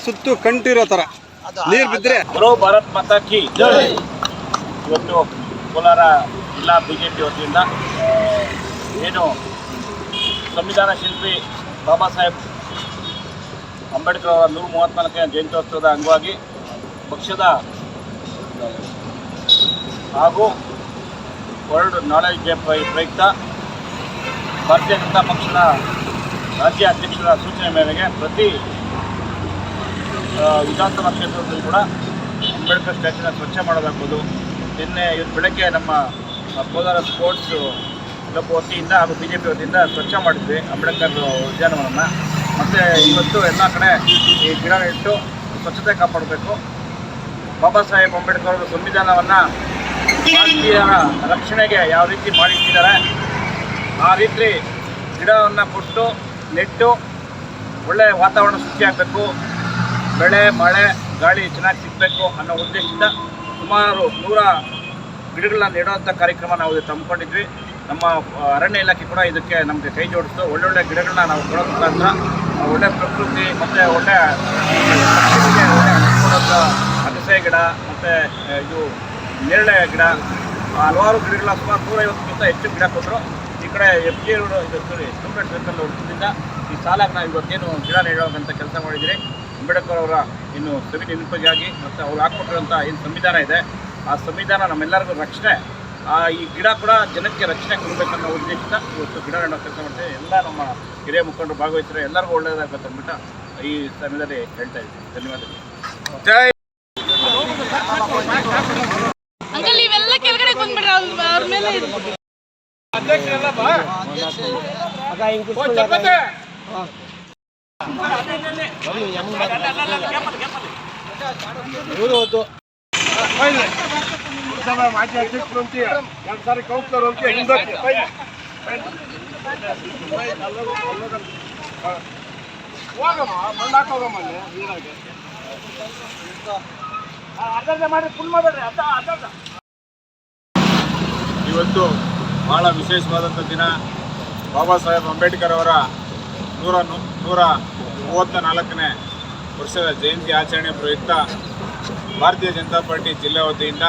ಸುತ್ತು ಕಂಟಿರೋ ತರ. ನೀರ್ ಬಿದ್ರೆ ಬರೋ ಭಾರತ್ ಮಾತಾ ಕಿ. ಇವತ್ತು ಕೋಲಾರ ಜಿಲ್ಲಾ ಬಿಜೆಪಿ ವತಿಯಿಂದ ಏನು ಸಂವಿಧಾನ ಶಿಲ್ಪಿ ಬಾಬಾ ಸಾಹೇಬ್ ಅಂಬೇಡ್ಕರ್ ಅವರ ನೂರ ಮೂವತ್ತ್ನಾಲ್ಕನೇ ಜಯಂತ್ಯೋತ್ಸವದ ಅಂಗವಾಗಿ ಪಕ್ಷದ ಹಾಗೂ ವರ್ಲ್ಡ್ ನಾಲೆಜ್ ಡೇ ಪ್ರೈ- ಪ್ರಯುಕ್ತ ಭಾರತೀಯ ಜನತಾ ಪಕ್ಷದ ರಾಜ್ಯ ಅಧ್ಯಕ್ಷರ ಸೂಚನೆ ಮೇರೆಗೆ ಪ್ರತಿ ವಿಧಾನಸಭಾ ಕ್ಷೇತ್ರದಲ್ಲಿ ಕೂಡ ಅಂಬೇಡ್ಕರ್ ಸ್ಟ್ಯಾಚ್ಯೂನ ಸ್ವಚ್ಛ ಮಾಡಬೇಕು ನಿನ್ನೆ ಇವತ್ತು ಬೆಳಗ್ಗೆ ನಮ್ಮ ಕೋಲಾರ ಸ್ಪೋರ್ಟ್ಸ್ ಕ್ಲಬ್ ವತಿಯಿಂದ ಹಾಗೂ ಬಿ ಜೆ ಪಿ ವತಿಯಿಂದ ಸ್ವಚ್ಛ ಮಾಡಿದ್ವಿ ಅಂಬೇಡ್ಕರ್ ಉದ್ಯಾನವನವನ್ನು. ಮತ್ತು ಇವತ್ತು ಎಲ್ಲ ಕಡೆ ಈ ಗಿಡ ಇಟ್ಟು ಸ್ವಚ್ಛತೆ ಕಾಪಾಡಬೇಕು. ಬಾಬಾ ಸಾಹೇಬ್ ಅಂಬೇಡ್ಕರ್ ಅವರ ಸಂವಿಧಾನವನ್ನು ರಕ್ಷಣೆಗೆ ಯಾವ ರೀತಿ ಮಾಡಿಟ್ಟಿದ್ದಾರೆ, ಆ ರೀತಿ ಗಿಡವನ್ನು ಕೊಟ್ಟು ನೆಟ್ಟು ಒಳ್ಳೆಯ ವಾತಾವರಣ ಸೃಷ್ಟಿಯಾಗಬೇಕು ಬೆಳೆ, ಮಳೆ, ಗಾಳಿ ಚೆನ್ನಾಗಿ ಸಿಗಬೇಕು ಅನ್ನೋ ಉದ್ದೇಶದಿಂದ ಸುಮಾರು ನೂರ ಗಿಡಗಳನ್ನ ನೆಡುವಂಥ ಕಾರ್ಯಕ್ರಮ ನಾವು ಹಮ್ಮಿಕೊಂಡಿದ್ವಿ. ನಮ್ಮ ಅರಣ್ಯ ಇಲಾಖೆ ಕೂಡ ಇದಕ್ಕೆ ನಮಗೆ ಕೈ ಜೋಡಿಸ್ತು. ಒಳ್ಳೊಳ್ಳೆ ಗಿಡಗಳನ್ನ ನಾವು ಕೊಡೋ ಮುಖಾಂತರ ಒಳ್ಳೆ ಪ್ರಕೃತಿ ಮತ್ತು ಒಳ್ಳೆ ಅಗಸೆ ಗಿಡ ಮತ್ತು ಇದು ನೇರಳೆ ಗಿಡ ಹಲವಾರು ಗಿಡಗಳ ಸುಮಾರು ನೂರೈವತ್ತಕ್ಕಿಂತ ಹೆಚ್ಚು ಗಿಡ ಕೊಟ್ಟರು ಈ ಕಡೆ ಎಫ್ ಜಿ ಇದು ಸ್ಟೂಡೆಂಟ್ ಸರ್ಕಲ್ ಈ ಸಾಲಾಗಿ ನಾವು ಇವತ್ತೇನು ಗಿಡ ನೆಡುವಂಥ ಕೆಲಸ ಮಾಡಿದ್ದೀರಿ. ಅಂಬೇಡ್ಕರ್ ಅವರ ಇನ್ನು ಸವಿ ನೆನಪಿಗಾಗಿ ಮತ್ತು ಅವ್ರು ಹಾಕ್ಕೊಟ್ಟಿರೋಂಥ ಏನು ಸಂವಿಧಾನ ಇದೆ ಆ ಸಂವಿಧಾನ ನಮ್ಮೆಲ್ಲರಿಗೂ ರಕ್ಷಣೆ ಆ ಈ ಗಿಡ ಕೂಡ ಜನಕ್ಕೆ ರಕ್ಷಣೆ ಕೊಡಬೇಕನ್ನೋ ಉದ್ದೇಶದಿಂದ ಇವತ್ತು ಗಿಡ ನೆಡೋ ಕೆಲಸ ಮಾಡ್ತೀವಿ ಎಲ್ಲ ನಮ್ಮ ಹಿರಿಯ ಮುಖಂಡರು ಭಾಗವಹಿಸಿದ್ರೆ ಎಲ್ಲರಿಗೂ ಒಳ್ಳೆಯದಾಗತ್ತೆ ಅಂದ್ಬಿಟ್ಟು ಈ ಸಮಯದಲ್ಲಿ ಹೇಳ್ತಾ ಇದ್ದೀನಿ. ಧನ್ಯವಾದಗಳು. ಜೈ ಅಂಕಲ್ ನೀವೆಲ್ಲ ಕೆಳಗಡೆ ಬಂದ್ಬಿಡ್ರಿ ಅವ್ರ ಅವ್ರ ಮೇಲೆ ಇದು. ಮಾಜಿ ಅಧ್ಯಕ್ಷರು ಅಂತ ಎರಡು ಸಾರಿ ಕೌನ್ಸಿಲರ್ ಅಂತ ಹೋಗಮ್ಮ ಫುಲ್ ಮಾಡ್ಬೇಡ್ರಿ ಅಲ್ಲಿ ನೀರಾಗೆ ಇವತ್ತು ಬಹಳ ವಿಶೇಷವಾದಂಥ ದಿನ ಬಾಬಾ ಸಾಹೇಬ್ ಅಂಬೇಡ್ಕರ್ ಅವರ ನೂರ ನೂರ ಮೂವತ್ತ ನಾಲ್ಕನೇ ವರ್ಷದ ಜಯಂತಿ ಆಚರಣೆ ಪ್ರಯುಕ್ತ ಭಾರತೀಯ ಜನತಾ ಪಾರ್ಟಿ ಜಿಲ್ಲಾ ವತಿಯಿಂದ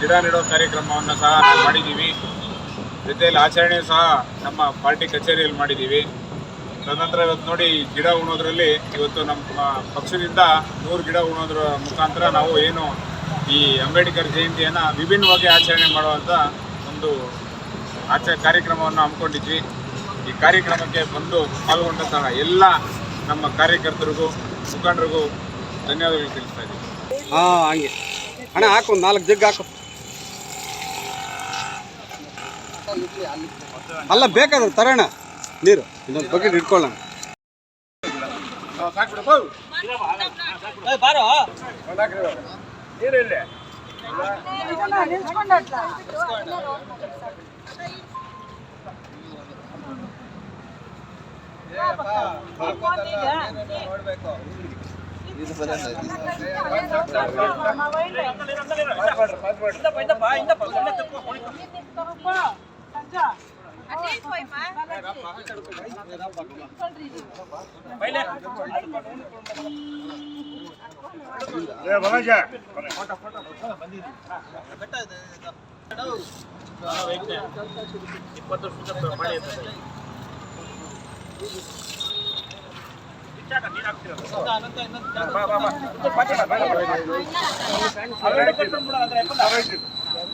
ಗಿಡ ನೆಡೋ ಕಾರ್ಯಕ್ರಮವನ್ನು ಸಹ ನಾವು ಮಾಡಿದ್ದೀವಿ. ಜೊತೆಯಲ್ಲಿ ಆಚರಣೆ ಸಹ ನಮ್ಮ ಪಾರ್ಟಿ ಕಚೇರಿಯಲ್ಲಿ ಮಾಡಿದ್ದೀವಿ. ತದನಂತರ ಇವತ್ತು ನೋಡಿ ಗಿಡ ಉಣೋದ್ರಲ್ಲಿ ಇವತ್ತು ನಮ್ಮ ಪಕ್ಷದಿಂದ ನೂರು ಗಿಡ ಉಣೋದ್ರ ಮುಖಾಂತರ ನಾವು ಏನು ಈ ಅಂಬೇಡ್ಕರ್ ಜಯಂತಿಯನ್ನು ವಿಭಿನ್ನವಾಗಿ ಆಚರಣೆ ಮಾಡುವಂಥ ಒಂದು ಆಚ ಕಾರ್ಯಕ್ರಮವನ್ನು ಹಮ್ಮಿಕೊಂಡಿದ್ವಿ. ಈ ಕಾರ್ಯಕ್ರಮಕ್ಕೆ ಬಂದು ಪಾಲ್ಗೊಂಡಂತಹ ಎಲ್ಲ ನಮ್ಮ ಕಾರ್ಯಕರ್ತರಿಗೂ ಮುಖಂಡರಿಗೂ ಧನ್ಯವಾದಗಳು ತಿಳಿಸ್ತಾ ಇದ್ದೀವಿ ಹಾ ಹಂಗೆ. ಹಣ ಹಾಕು ನಾಲ್ಕು ಜಗ್ ಹಾಕು. ಅಲ್ಲ ಬೇಕಾದ್ರೆ ತರೋಣ. ನೀರು ಇನ್ನೊಂದು ಬಕೆಟ್ ಇಟ್ಕೊಳ್ಳೋಣ ಇಪ್ಪತ್ತು ವರ್ಷದ ಮಳೆ ಬಾ.